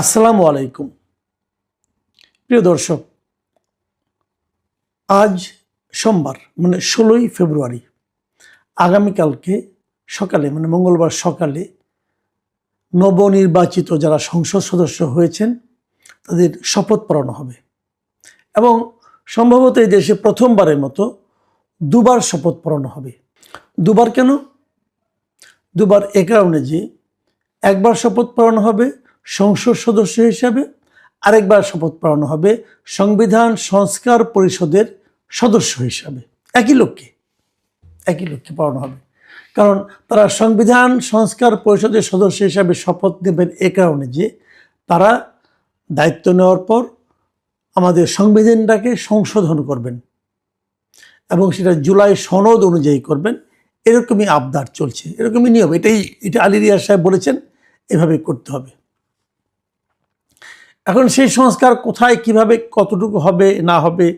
আসসালামু আলাইকুম। প্রিয় দর্শক, আজ সোমবার মানে ষোলোই ফেব্রুয়ারি, আগামীকালকে সকালে মানে মঙ্গলবার সকালে নবনির্বাচিত যারা সংসদ সদস্য হয়েছেন, তাদের শপথ পড়ানো হবে। এবং সম্ভবত এই দেশে প্রথমবারের মতো দুবার শপথ পড়ানো হবে। দুবার কেন? দুবার এ কারণে যে একবার শপথ পড়ানো হবে সংসদ সদস্য হিসাবে আরেকবার শপথ পড়ানো হবে সংবিধান সংস্কার পরিষদের সদস্য হিসাবে। একই লোককে একই লোককে পড়ানো হবে। কারণ তারা সংবিধান সংস্কার পরিষদের সদস্য হিসাবে শপথ নেবেন এ কারণে যে তারা দায়িত্ব নেওয়ার পর আমাদের সংবিধানটাকে সংশোধন করবেন এবং সেটা জুলাই সনদ অনুযায়ী করবেন। এরকমই আবদার চলছে, এরকমই নিয়ম। এটাই, এটা আলী রিয়াজ সাহেব বলেছেন এভাবেই করতে হবে। এখন সেই সংস্কার কোথায়, কীভাবে, কতটুকু হবে, না হবে,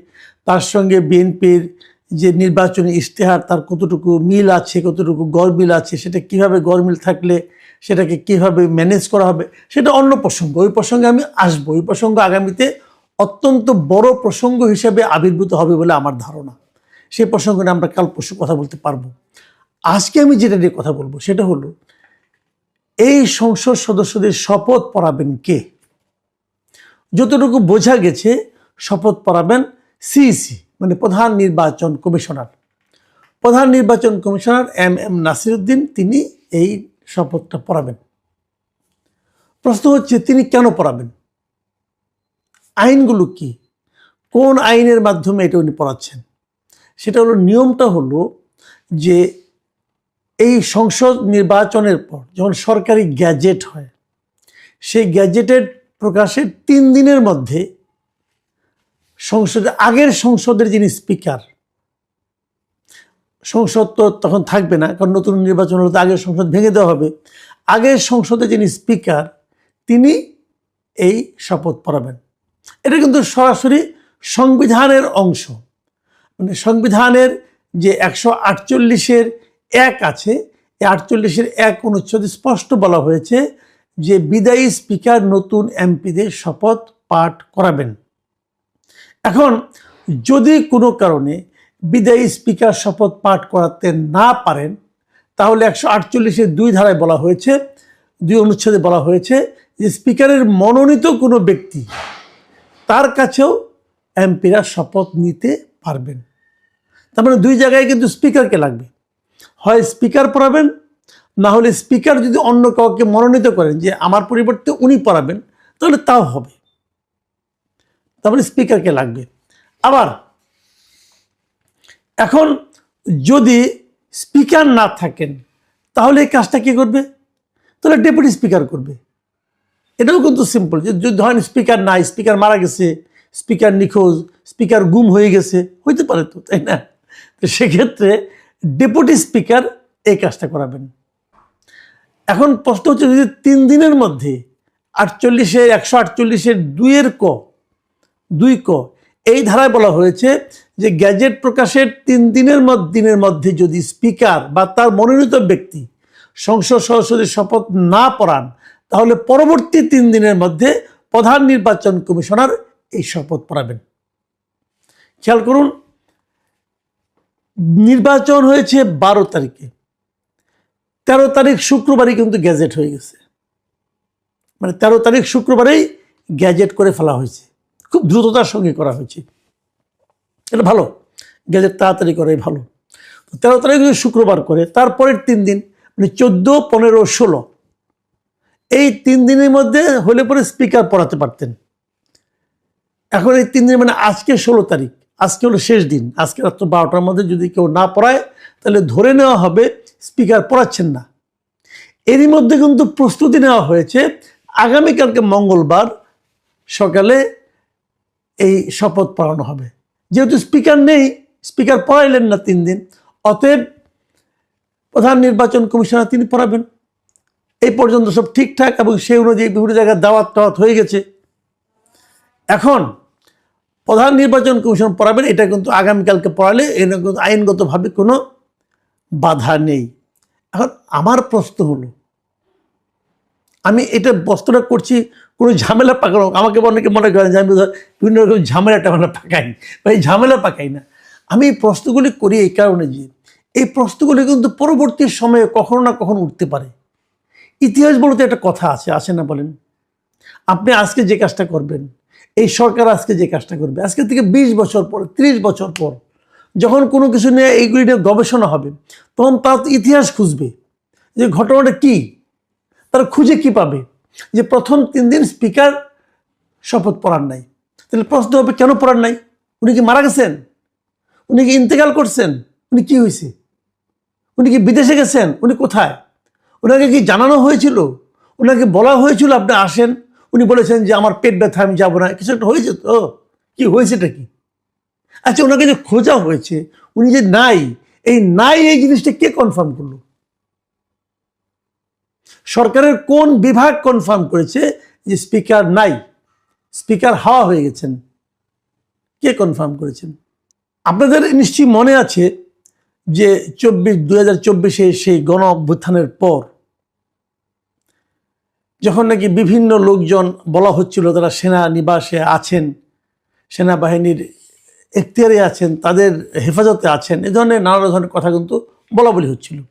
তার সঙ্গে বিএনপির যে নির্বাচনী ইশতেহার, তার কতটুকু মিল আছে, কতটুকু গড়মিল আছে, সেটা কীভাবে গড়মিল থাকলে সেটাকে কীভাবে ম্যানেজ করা হবে, সেটা অন্য প্রসঙ্গ। ওই প্রসঙ্গে আমি আসব। ওই প্রসঙ্গ আগামীতে অত্যন্ত বড় প্রসঙ্গ হিসেবে আবির্ভূত হবে বলে আমার ধারণা। সেই প্রসঙ্গ নিয়ে আমরা কাল পরশু কথা বলতে পারব। আজকে আমি যেটা নিয়ে কথা বলব, সেটা হলো, এই সংসদ সদস্যদের শপথ পড়াবেন কে? যতটুকু বোঝা গেছে, শপথ পড়াবেন সিইসি মানে প্রধান নির্বাচন কমিশনার। প্রধান নির্বাচন কমিশনার এম এম নাসিরুদ্দিন, তিনি এই শপথটা পড়াবেন। প্রশ্ন হচ্ছে, তিনি কেন পড়াবেন? আইনগুলো কি? কোন আইনের মাধ্যমে এটা উনি পড়াচ্ছেন? সেটা হলো, নিয়মটা হলো যে এই সংসদ নির্বাচনের পর যখন সরকারি গ্যাজেট হয়, সেই গ্যাজেটের প্রকাশের তিন দিনের মধ্যে সংসদে আগের সংসদের যিনি স্পিকার, সংসদ তো তখন থাকবে না, কারণ নতুন নির্বাচন হলে তো আগের সংসদ ভেঙে দেওয়া হবে। আগের সংসদে যিনি স্পিকার, তিনি এই শপথ পড়াবেন। এটা কিন্তু সরাসরি সংবিধানের অংশ। মানে সংবিধানের যে একশো আটচল্লিশের এক আছে, এই আটচল্লিশের এক অনুচ্ছেদ স্পষ্ট বলা হয়েছে যে বিদায়ী স্পিকার নতুন এমপিদের শপথ পাঠ করাবেন। এখন, যদি কোনো কারণে বিদায়ী স্পিকার শপথ পাঠ করাতে না পারেন, তাহলে একশো আটচল্লিশের দুই ধারায় বলা হয়েছে, দুই অনুচ্ছেদে বলা হয়েছে যে স্পিকারের মনোনীত কোনো ব্যক্তি তার কাছেও এমপিরা শপথ নিতে পারবেন। তার মানে দুই জায়গায় কিন্তু স্পিকারকে লাগবে। হয় স্পিকার পড়াবেন না হলে স্পিকার যদি অন্য কাউকে মনোনীত করেন যে আমার পরিবর্তে উনি পড়াবেন, তাহলে তাও হবে। তারপরে স্পিকারকে লাগবে। আবার, এখন যদি স্পিকার না থাকেন, তাহলে এই কাজটা কে করবে? তাহলে ডেপুটি স্পিকার করবে। এটাও কিন্তু সিম্পল যে যদি ধরেন স্পিকার নাই স্পিকার মারা গেছে স্পিকার নিখোঁজ স্পিকার গুম হয়ে গেছে, হইতে পারে তো, তাই না? তো সেক্ষেত্রে ডেপুটি স্পিকার এই কাজটা করাবেন। এখন প্রশ্ন হচ্ছে যদি তিন দিনের মধ্যে আটচল্লিশের একশো আটচল্লিশের দুইয়ের ক, দুই ক, এই ধারায় বলা হয়েছে যে গ্যাজেট প্রকাশের তিন দিনের দিনের মধ্যে যদি স্পিকার বা তার মনোনীত ব্যক্তি সংসদ সদস্যদের শপথ না পড়ান, তাহলে পরবর্তী তিন দিনের মধ্যে প্রধান নির্বাচন কমিশনার এই শপথ পড়াবেন। খেয়াল করুন, নির্বাচন হয়েছে বারো তারিখে। তেরো তারিখ শুক্রবারই কিন্তু গ্যাজেট হয়ে গেছে। মানে তেরো তারিখ শুক্রবারেই গ্যাজেট করে ফেলা হয়েছে। খুব দ্রুততার সঙ্গে করা হয়েছে। এটা ভালো। গ্যাজেট তাড়াতাড়ি করে ভালো। তেরো তারিখ যদি শুক্রবার করে, তারপরের তিন দিন মানে চোদ্দ, পনেরো, ষোলো, এই তিন দিনের মধ্যে হলে পরে স্পিকার পড়াতে পারতেন। এখন এই তিন দিন মানে আজকে ষোলো তারিখ, আজকে হলো শেষ দিন, আজকে রাত্র বারোটার মধ্যে যদি কেউ না পড়ায়, তাহলে ধরে নেওয়া হবে স্পিকার পড়াচ্ছেন না। এরই মধ্যে কিন্তু প্রস্তুতি নেওয়া হয়েছে। আগামীকালকে মঙ্গলবার সকালে এই শপথ পড়ানো হবে। যেহেতু স্পিকার নেই, স্পিকার পড়াইলেন না তিন দিন, অতএব প্রধান নির্বাচন কমিশনার তিনি পড়াবেন। এই পর্যন্ত সব ঠিকঠাক এবং সেই অনুযায়ী বিভিন্ন জায়গায় দাওয়াত টাওয়াত হয়ে গেছে। এখন প্রধান নির্বাচন কমিশন পড়াবেন, এটা কিন্তু আগামীকালকে পড়ালে এর কিন্তু আইনগতভাবে কোনো বাধা নেই। এখন আমার প্রশ্ন হলো, আমি এটা বস্তুটা করছি, কোনো ঝামেলা পাকানো আমাকে অনেকে মনে করেন যে আমি বিভিন্ন রকম ঝামেলা টামেলা পাকাই, বা এই ঝামেলা পাকাই না। আমি এই প্রশ্নগুলি করি এই কারণে যে, এই প্রশ্নগুলি কিন্তু পরবর্তী সময়ে কখনো না কখনো উঠতে পারে। ইতিহাস বলতে একটা কথা আছে আছে না বলেন? আপনি আজকে যে কাজটা করবেন, এই সরকার আজকে যে কাজটা করবে, আজকে থেকে বিশ বছর পর, ত্রিশ বছর পর যখন কোনো কিছু নিয়ে এইগুলি নিয়ে গবেষণা হবে, তখন তার ইতিহাস খুঁজবে যে ঘটনাটা কি, তারা খুঁজে কি পাবে, যে প্রথম তিন দিন স্পিকার শপথ পড়ার নাই। তাহলে প্রশ্ন হবে, কেন পড়ার নাই? উনি কি মারা গেছেন? উনি কি ইন্তেকাল করছেন? উনি কি হয়েছে? উনি কি বিদেশে গেছেন? উনি কোথায়? ওনাকে কি জানানো হয়েছিল? ওনাকে বলা হয়েছিল, আপনি আসেন। উনি বলেছেন যে, আমার পেট ব্যথা, আমি যাব না। কিছু একটা হয়েছে তো? কি হয়েছেটা কি? আচ্ছা ওনাকে যে খোঁজা হয়েছে। উনি যে নাই, এই নাই এই জিনিসটা কে কনফার্ম করল? সরকারের কোন বিভাগ কনফার্ম করেছে যে স্পিকার নাই? স্পিকার হাওয়া হয়ে গেছেন। কে কনফার্ম করেছেন? আপনাদের নিশ্চয়ই মনে আছে যে চব্বিশ, দুই হাজার চব্বিশে সেই গণ অভ্যুত্থানের পর যখন নাকি বিভিন্ন লোকজন বলা হচ্ছিল তারা সেনা নিবাসে আছেন, সেনাবাহিনীর এখতিয়ারে আছেন, তাদের হেফাজতে আছেন, এ ধরনের নানা ধরনের কথা কিন্তু বলা বলি হচ্ছিল।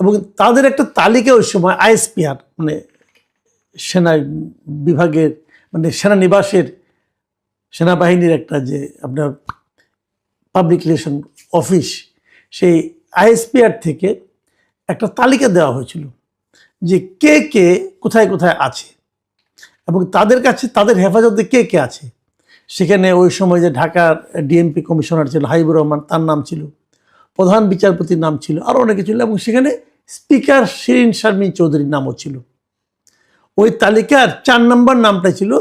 এবং তাদের একটা তালিকা ওই সময় আইএসপিআর মানে সেনা বিভাগের মানে সেনানিবাসের সেনাবাহিনীর একটা যে আপনার পাবলিক রিলেশন অফিস সেই আইএসপিআর থেকে একটা তালিকা দেওয়া হয়েছিল যে কে কে কোথায় কোথায় আছে এবং তাদের কাছে, তাদের হেফাজতে কে কে আছে। সেখানে ওই সময় যে ঢাকার ডিএমপি কমিশনার ছিল হাইবুর রহমান, তার নাম ছিল। প্রধান বিচারপতির নাম ছিল আরও অনেকে ছিল এবং সেখানে স্পিকার শিরিন শারমিন চৌধুরীর নামও ছিল। ওই তালিকার চার নম্বর নামটা ছিল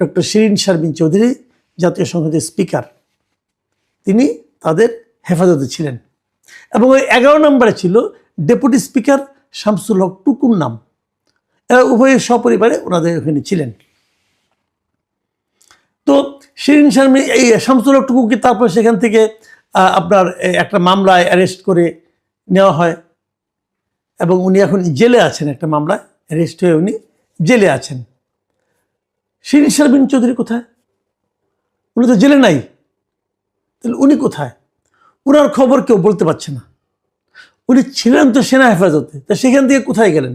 ডক্টর শিরিন শারমিন চৌধুরী, জাতীয় সংসদের স্পিকার। তিনি তাদের হেফাজতে ছিলেন। এবং ওই এগারো নম্বরে ছিল ডেপুটি স্পিকার শামসুল হক টুকুর নাম। এরা উভয়ে সপরিবারে ওনাদের ওখানে ছিলেন। তো শিরিন শারমিন, এই শামসুল হক টুকুকে তারপর সেখান থেকে আপনার একটা মামলায় অ্যারেস্ট করে নেওয়া হয়। এবং উনি এখন জেলে আছেন একটা মামলায় অ্যারেস্ট হয়ে উনি জেলে আছেন। শিরিন শারমিন চৌধুরী কোথায়? উনি তো জেলে নাই। তাহলে উনি কোথায়? ওনার খবর কেউ বলতে পারছে না। উনি ছিলেন তো সেনা হেফাজতে, তা সেখান থেকে কোথায় গেলেন?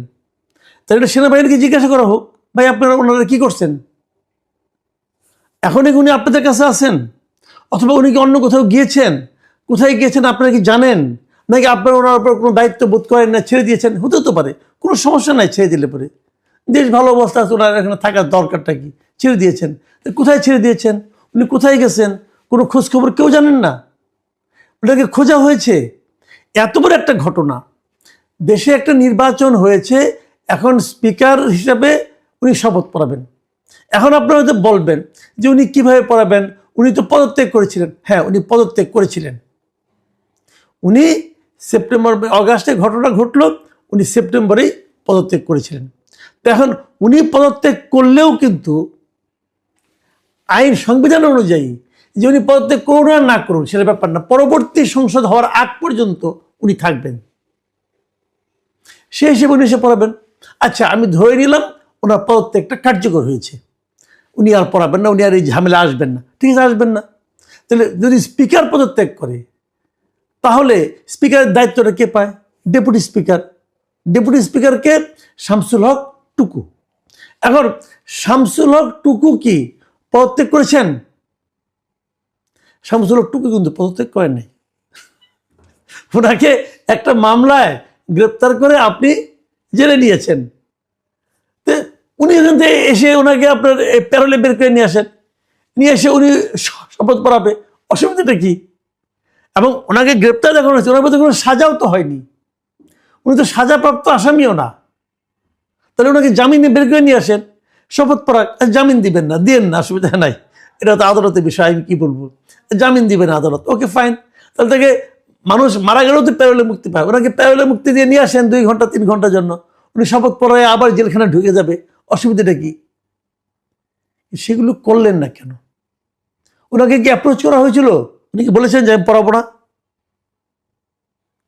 তাহলে এটা সেনাবাহিনীকে জিজ্ঞাসা করা হোক, ভাই আপনারা ওনারা কী করছেন? এখন উনি আপনাদের কাছে আছেন? অথবা উনি কি অন্য কোথাও গিয়েছেন? কোথায় গিয়েছেন আপনারা কি জানেন? নাকি আপনারা ওনার উপর কোনো দায়িত্ব বোধ করেন না, ছেড়ে দিয়েছেন? হতে তো পারে। কোনো সমস্যা নাই, ছেড়ে দিলে পরে। দেশ ভালো অবস্থা আছে, ওনার এখানে থাকার দরকারটা কি? ছেড়ে দিয়েছেন। কোথায় ছেড়ে দিয়েছেন? উনি কোথায় গেছেন? কোনো খোঁজখবর কেউ জানেন না? ওটাকে খোঁজা হয়েছে। এত বড় একটা ঘটনা। দেশে একটা নির্বাচন হয়েছে, এখন স্পিকার হিসাবে উনি শপথ পড়াবেন। এখন আপনারা হয়তো বলবেন যে উনি কীভাবে পড়াবেন? উনি তো পদত্যাগ করেছিলেন। হ্যাঁ উনি পদত্যাগ করেছিলেন। উনি সেপ্টেম্বর, অগাস্টে ঘটনা ঘটলো, উনি সেপ্টেম্বরেই পদত্যাগ করেছিলেন। এখন উনি পদত্যাগ করলেও কিন্তু আইন, সংবিধান অনুযায়ী যে উনি পদত্যাগ করুন আর না করুন, সেটা ব্যাপার না। পরবর্তী সংসদ হওয়ার আগ পর্যন্ত উনি থাকবেন। সে হিসেবে উনি এসে পড়াবেন। আচ্ছা আমি ধরে নিলাম ওনার পদত্যাগটা কার্যকর হয়েছে। উনি আর পড়াবেন না, উনি আর এই ঝামেলা আসবেন না। ঠিক আছে, আসবেন না। তাহলে যদি স্পিকার পদত্যাগ করে, তাহলে স্পিকারের দায়িত্বটা কে পায়? Deputy speaker. ডেপুটি স্পিকারকে শামসুল হক টুকু। এখন শামসুল হক টুকু কি পদত্যাগ করেছেন? শামসুল হক টুকু কিন্তু পদত্যাগ করেন নাই। ওনাকে একটা মামলায় গ্রেপ্তার করে আপনি জেলে নিয়েছেন। উনি এখান থেকে এসে ওনাকে আপনার প্যারোলে বের করে নিয়ে আসেন। নিয়ে এসে উনি শপথ পড়াবে। অসুবিধাটা কি? এবং ওনাকে গ্রেপ্তার দেখানো হয়েছে। ওনার মধ্যে কোনো সাজাও তো হয়নি। উনি তো সাজাপ্রাপ্ত আসামিও না। তাহলে ওনাকে জামিনে বের করে নিয়ে আসেন। শপথ পড়া জামিন দিবেন না, দিয়েন না, অসুবিধা নাই। এটা তো আদালতের বিষয়, আমি কি বলব? জামিন দিবেন আদালত, ওকে, ফাইন। তাহলে তাকে মানুষ মারা গেলেও তো প্যারোলে মুক্তি পায়। ওনাকে প্যারোলে মুক্তি দিয়ে নিয়ে আসেন দুই ঘণ্টা, তিন ঘণ্টার জন্য। উনি শপথ পড়ায় আবার জেলখানা ঢুকে যাবে। অসুবিধাটা কি? সেগুলো করলেন না কেন? ওনাকে কি অ্যাপ্রোচ করা হয়েছিল? উনি কি বলেছেন যে আমি না?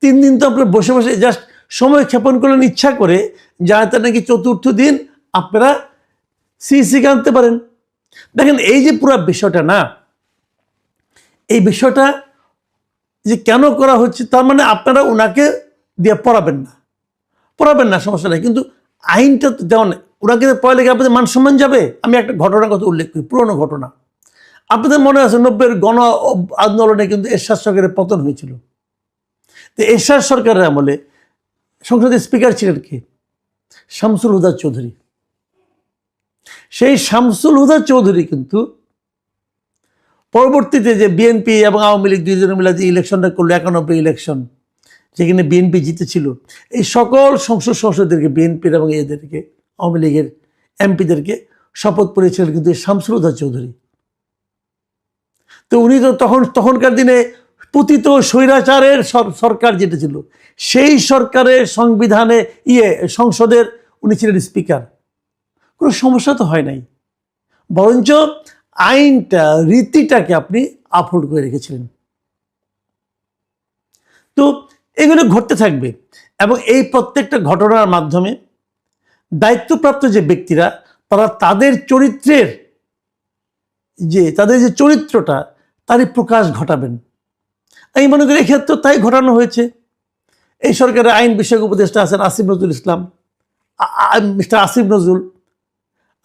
তিন দিন তো আপনার বসে বসে জাস্ট সময় ক্ষেপণ করলেন, ইচ্ছা করে যাতে নাকি চতুর্থ দিন আপনারা সিসিকে আনতে পারেন। দেখেন, এই যে পুরো বিষয়টা না, এই বিষয়টা যে কেন করা হচ্ছে, তার মানে আপনারা ওনাকে দিয়ে পড়াবেন না। পড়াবেন না, সমস্যা নেই। কিন্তু আইনটা তো দেওয়া নেই ওনাকে পড়ালে কি আপনাদের মান সম্মান যাবে। আমি একটা ঘটনার কথা উল্লেখ করি, পুরনো ঘটনা। আপনাদের মনে আছে নব্বইয়ের গণ আন্দোলনে কিন্তু এরশাদ সরকারের পতন হয়েছিল। তো এরশাদ সরকারের আমলে সংসদের স্পিকার ছিলেন কে? শামসুল হুদা চৌধুরী। সেই শামসুল হুদা চৌধুরী কিন্তু পরবর্তীতে যে বিএনপি এবং আওয়ামী লীগ দুইজন মিলে যে ইলেকশনটা করল, একানব্বই ইলেকশন, যেখানে বিএনপি জিতেছিল, এই সকল সংসদ সদস্যদেরকে, বিএনপির এবং এদেরকে আওয়ামী লীগের এমপিদেরকে শপথ পড়েছিলেন কিন্তু হুদা চৌধুরী। তো উনি তো তখন, তখনকার দিনে পতিত স্বৈরাচারের সর- সরকার যেটা ছিল, সেই সরকারের সংবিধানে ইয়ে সংসদের উনি ছিলেন স্পিকার। কোনো সমস্যা তো হয় নাই। বরঞ্চ আইনটা, রীতিটাকে আপনি আপলোড করে রেখেছিলেন। তো এগুলো ঘটতে থাকবে এবং এই প্রত্যেকটা ঘটনার মাধ্যমে দায়িত্বপ্রাপ্ত যে ব্যক্তিরা, তারা তাদের চরিত্রের যে, তাদের যে চরিত্রটা, তারই প্রকাশ ঘটাবেন। আমি মনে করি এক্ষেত্রে তাই ঘটানো হয়েছে। এই সরকারের আইন বিষয়ক উপদেষ্টা আছেন আসিফ নজরুল ইসলাম। মিস্টার আসিফ নজরুল।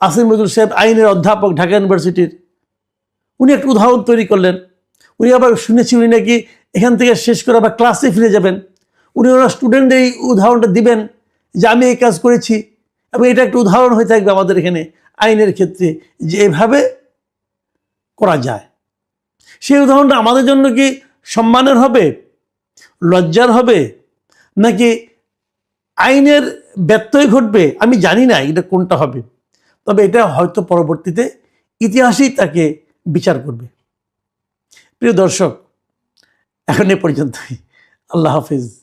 আসিফ নজরুল সাহেব আইনের অধ্যাপক ঢাকা ইউনিভার্সিটির। উনি একটা উদাহরণ তৈরি করলেন। উনি আবার শুনেছি উনি নাকি এখান থেকে শেষ করে আবার ক্লাসে ফিরে যাবেন। উনি ওনার স্টুডেন্ট এই উদাহরণটা দিবেন যে, আমি এই কাজ করেছি এবং এটা একটা উদাহরণ হয়ে থাকবে আমাদের এখানে আইনের ক্ষেত্রে যে এভাবে করা যায়। সেই উদাহরণটা আমাদের জন্য কি সম্মানের হবে? লজ্জার হবে? নাকি আইনের ব্যত্যয় ঘটবে? আমি জানি না এটা কোনটা হবে। তবে এটা হয়তো পরবর্তীতে ইতিহাসই তাকে বিচার করবে। প্রিয় দর্শক, এখন এ পর্যন্তই। আল্লাহ হাফিজ।